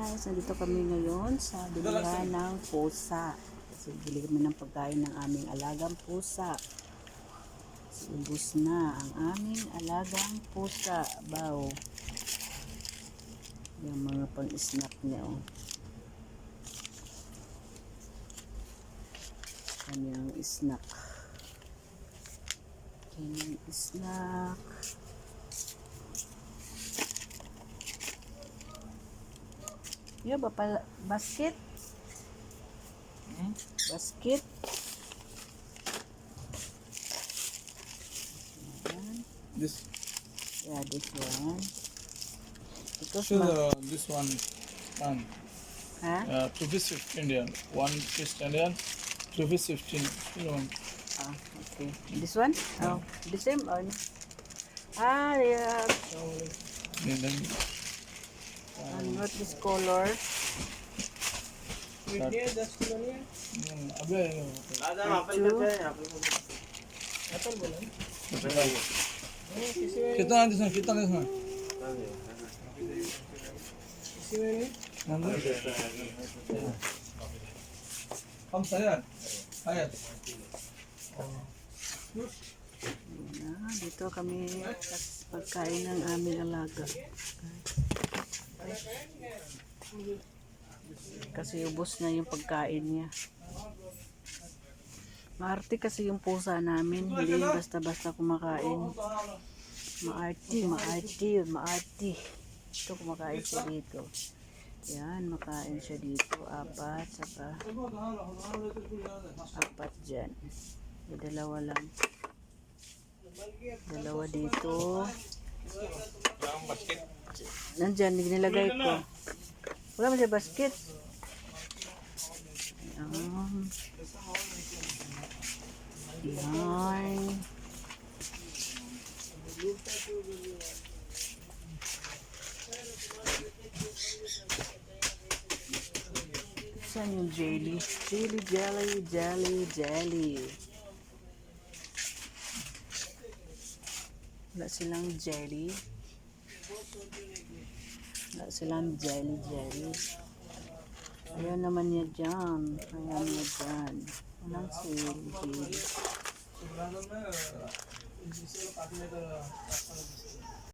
guys, nandito kami ngayon sa bilihan ng pusa. Kasi bili kami ng pagkain ng aming alagang pusa. Kasi ubus na ang aming alagang pusa. Baw. Yung mga pang-snack niya. Oh. Kanyang snack. Kanyang snack. Yo, bapal basket. Basket. This. Yeah, this one. Because so the, this one, one. Huh? Uh, to be 15 Indian. One is Indian, to be 15. You know. Ah, okay. This one? Yeah. Oh, the same one. Ah, yeah. So, then And what this color? mm, अबे Two. कितना दिस कितना दिस हम सयान आयत Na, dito kami sa pagkain ng aming alaga. Kasi ubos na yung pagkain niya. Maarte kasi yung pusa namin. Hindi basta-basta kumakain. Maarte, maarte, maarte. Ito kumakain siya dito. Yan, makain siya dito. Apat, saka apat dyan. May dalawa lang. Dalawa dito. Nandyan, nilagay ko. Wala mo siya basket. Ayan. Yan. Saan yung jelly? Jelly, jelly, jelly, jelly. Wala silang jelly. Wala silang jelly, jelly. Ayan naman niya dyan. Ayan niya dyan. Walang jelly, jelly.